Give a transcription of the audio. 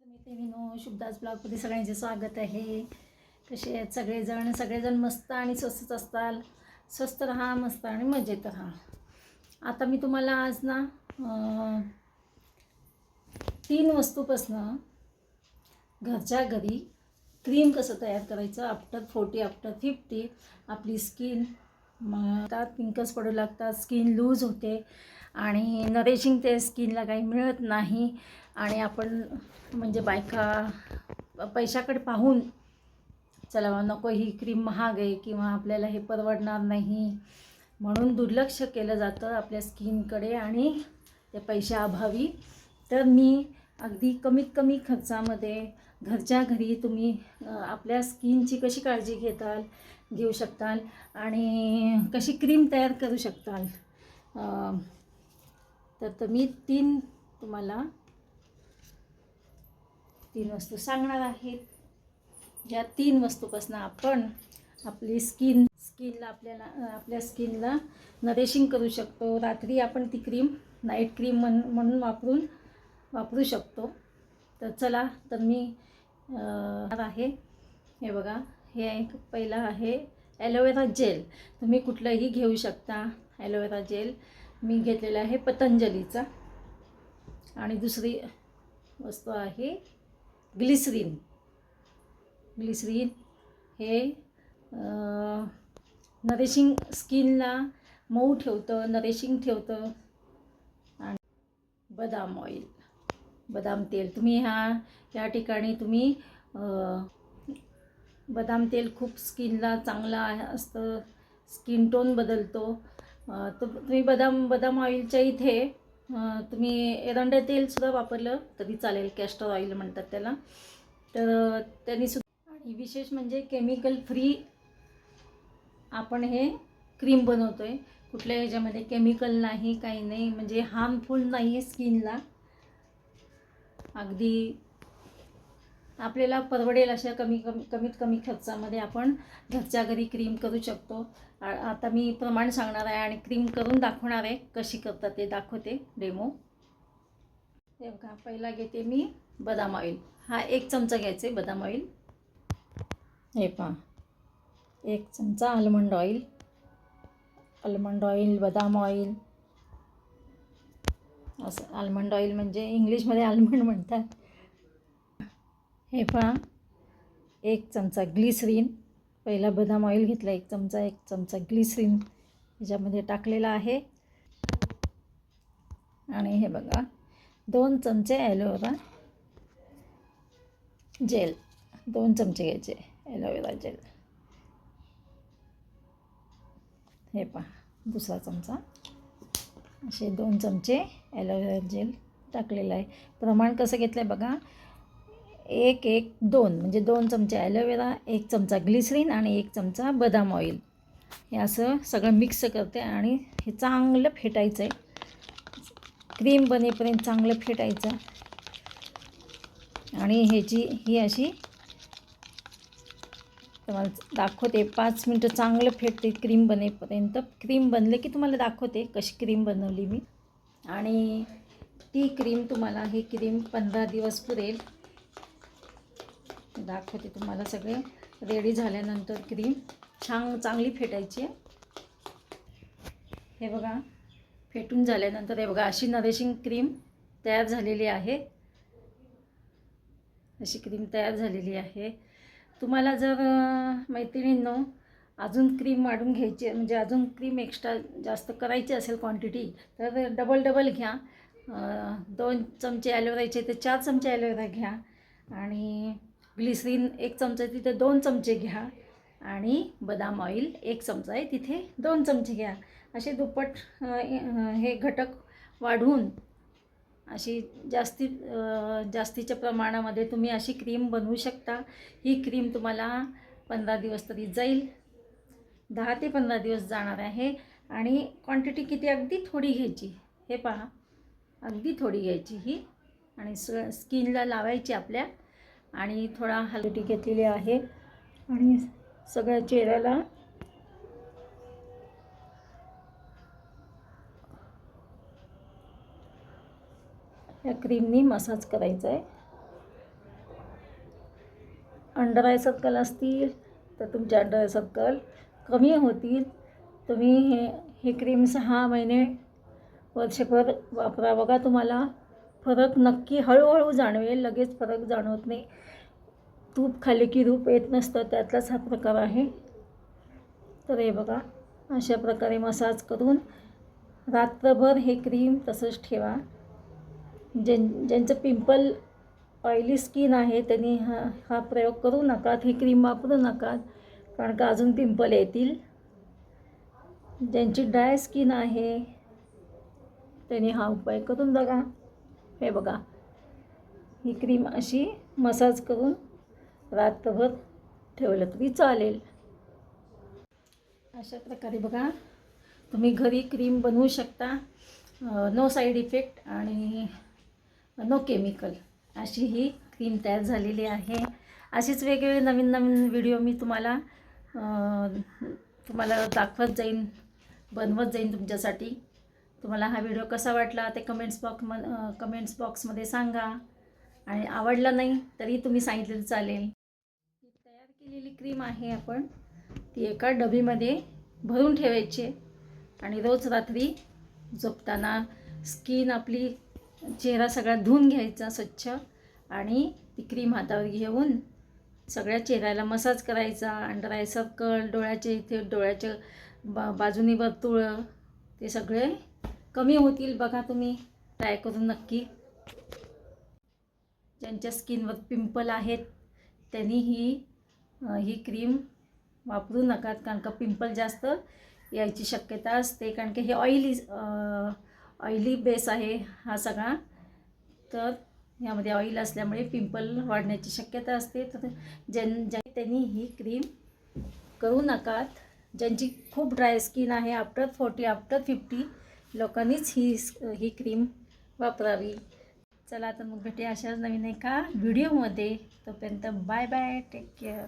मित्रमैत्रिणीनो शुभदास ब्लॉगमध्ये सगळ्यांचे स्वागत आहे. कसे आहेत सगळेजण? सगळेजण मस्त आणि स्वस्तच असताल. स्वस्त राहा मस्त आणि मजेत राहा. आता मी तुम्हाला आज ना तीन वस्तूपासनं घरच्या घरी क्रीम कसं तयार करायचं? After forty after fifty. आपली स्किन त्यात पिंकल्स पडू लागतात स्किन लूज होते आणि नरेशिंग ते स्किनला काही मिळत नाही. आणि आपण म्हणजे बायका पैशाकडे पाहून चला नको ही क्रीम महाग आहे किंवा आपल्याला हे परवडणार नाही. म्हणून दुर्लक्ष केलं जातं आपल्या स्किनकडे आणि ते पैशाअभावी तर मी अगदी कमीत कमी खर्चामध्ये घरच्या घरी तुम्ही आपल्या स्किनची कशी काळजी घेताल घेऊ शकताल आणि कशी क्रीम तयार करू शकताल? तर तर मी तीन तुम्हाला तीन वस्तू सांगणार आहेत. या तीन वस्तूपासून आपण आपली स्किन स्किनला आपल्याला आपल्या स्किनला नरेशिंग करू शकतो. रात्री आपण ती क्रीम नाईट क्रीम म्हण म्हणून वापरून वापरू शकतो. तर चला तर मी आहे. हे बघा हे एक पहिलं आहे ॲलोवेरा जेल तुम्ही कुठलंही घेऊ शकता ॲलोवेरा जेल मी घेतलेला आहे पतंजलीचा. आणि दुसरी वस्तू आहे ग्लिसरीन. ग्लिसरीन हे नरेशिंग स्किनला मऊ ठेवतं नरेशिंग ठेवतं. आणि बदाम ऑइल बदाम तेल. तुम्ही ह्या या ठिकाणी तुम्ही बदाम तेल खूप स्किनला चांगला असतं. स्किन टोन बदलतो. तर तुम्ही बदाम बदाम ऑइलच्या इथे तुम्ही एरंडे तेलसुद्धा वापरलं तरी चालेल कॅस्टर ऑइल म्हणतात त्याला. तर त्यांनी सुद्धा आणि विशेष म्हणजे केमिकल फ्री आपण हे क्रीम बनवतो आहे कुठल्या ह्याच्यामध्ये केमिकल नाही काही नाही म्हणजे हार्मफुल नाही आहे स्किनला अगदी आपल्याला परवडेल अशा कमी कमी कमीत कमी खर्चामध्ये आपण घरच्या घरी क्रीम करू शकतो. आता मी प्रमाण सांगणार आहे आणि क्रीम करून दाखवणार आहे कशी करतात ते दाखवते डेमो हे बघा पहिला घेते मी बदाम ऑइल हा एक चमचा घ्यायचा आहे बदाम ऑइल हे पहा एक चमचा आल्मंड ऑइल आल्मंड ऑइल बदाम ऑइल असं आल्मंड ऑइल म्हणजे इंग्लिशमध्ये आल्मंड म्हणतात. हे पहा. एक चमचा ग्लिसरीन. पहिला बदाम ऑइल घेतला एक चमचा एक चमचा ग्लिसरीन ह्याच्यामध्ये टाकलेला आहे. आणि हे बघा दोन चमचे ॲलोवेरा जेल. दोन चमचे घ्यायचे ॲलोवेरा जेल. हे पहा दुसरा चमचा. असे दोन चमचे ॲलोवेरा जेल टाकलेलं आहे. प्रमाण कसं घेतलं आहे बघा एक एक दोन. म्हणजे दोन चमचे ॲलोवेरा एक चमचा ग्लिसरीन आणि एक चमचा बदाम ऑइल. हे असं सगळं मिक्स करते आणि हे चांगलं फेटायचं आहे. क्रीम बनेपर्यंत चांगलं फेटायचं. आणि ह्याची ही अशी तुम्हाला दाखवते. पाच मिनटं चांगलं फेटते क्रीम बनेपर्यंत. क्रीम बनले की तुम्हाला दाखवते कशी क्रीम बनवली मी. आणि ती क्रीम तुम्हाला ही क्रीम पंधरा दिवस पुरेल. दाखवते तुम्हाला सगळे. रेडी झाल्यानंतर क्रीम छान चांगली फेटायची हे बघा फेटून झाल्यानंतर हे बघा अशी नरेशिंग क्रीम तयार झालेली आहे. अशी क्रीम तयार झालेली आहे. तुम्हाला जर मैत्रिणींनो अजून क्रीम वाढून घ्यायची म्हणजे अजून क्रीम एक्स्ट्रा जास्त करायची असेल क्वांटिटी तर डबल डबल घ्या. दोन चमचे ॲलोवेराचे तर चार चमचे ॲलोवेरा घ्या. आणि ग्लिसरीन एक चमचा आहे तिथे दोन चमचे घ्या. आणि बदाम ऑइल एक चमचा आहे तिथे दोन चमचे घ्या. असे दुप्पट हे घटक वाढवून अशी जास्ती जास्तीच्या प्रमाणामध्ये तुम्ही अशी क्रीम बनवू शकता. ही क्रीम तुम्हाला पंधरा दिवस तरी जाईल. दहा ते पंधरा दिवस जाणार आहे. आणि क्वांटिटी किती अगदी थोडी घ्यायची. हे पहा. अगदी थोडी घ्यायची ही. आणि स स्किनला लावायची आपल्या. आणि थोडा हलटी घेतलेली आहे. आणि सगळ्या चेहऱ्याला या क्रीमनी मसाज करायचा आहे अंडर आय सर्कल असतील तर तुमचे अंडर आय सर्कल कमी होतील. तुम्ही हे ही क्रीम सहा महिने वर्षभर वापरा. बघा तुम्हाला. फरक नक्की हळूहळू जाणवेल लगेच फरक जाणवत नाही. तूप खाली की रूप येत नसतं त्यातलाच हा प्रकार आहे. तर हे बघा अशा प्रकारे मसाज करून रात्रभर हे क्रीम तसंच ठेवा. ज्यां ज्यांचं पिंपल ऑइली स्किन आहे त्यांनी हा हा प्रयोग करू नकात ही क्रीम वापरू नकात कारण का अजून पिंपल येतील. ज्यांची ड्राय स्किन आहे त्यांनी हा उपाय करून बघा. हे बघा. ही क्रीम अशी मसाज करून रात्रभर ठेवलं तरी चालेल. अशा प्रकारे बघा. तुम्ही घरी क्रीम बनवू शकता. नो साईड इफेक्ट आणि नो केमिकल अशी ही क्रीम तयार झालेली आहे. अशीच वेगवेगळे नवीन नवीन व्हिडिओ मी तुम्हाला तुम्हाला दाखवत जाईन बनवत जाईन तुमच्यासाठी. तुम्हाला हा व्हिडिओ कसा वाटला ते कमेंट्स बॉक्स म कमेंट्स बॉक्समध्ये सांगा. आणि आवडला नाही तरी तुम्ही सांगितलेलं चालेल. ही तयार केलेली क्रीम आहे आपण ती एका डबीमध्ये भरून ठेवायची आणि रोज रात्री झोपताना स्किन आपली चेहरा सगळा धुवून घ्यायचा स्वच्छ. आणि ती क्रीम हातावर घेऊन सगळ्या चेहऱ्याला मसाज करायचा अंडर आय सर्कल डोळ्याचे इथे डोळ्याच्या बा बाजूनी वर्तुळं ते सगळे कमी होतील बघा तुम्ही. ट्राय करून नक्की. ज्यांच्या स्किनवर पिंपल आहेत त्यांनी ही ही क्रीम वापरू नका. कारण का पिंपल जास्त यायची शक्यता असते. कारण की हे ऑइली ऑइली बेस आहे हा सगळा. तर यामध्ये ऑइल असल्यामुळे पिंपल वाढण्याची शक्यता असते. तर ज्यां ज्या त्यांनी ही क्रीम करू नकात ज्यांची खूप ड्राय स्किन आहे आफ्टर फोर्टी आफ्टर फिफ्टी लोकांनीच ही ही क्रीम वापरावी. चला तर मग भेटे अशाच नवीन एका व्हिडिओमध्ये तोपर्यंत बाय बाय टेक केअर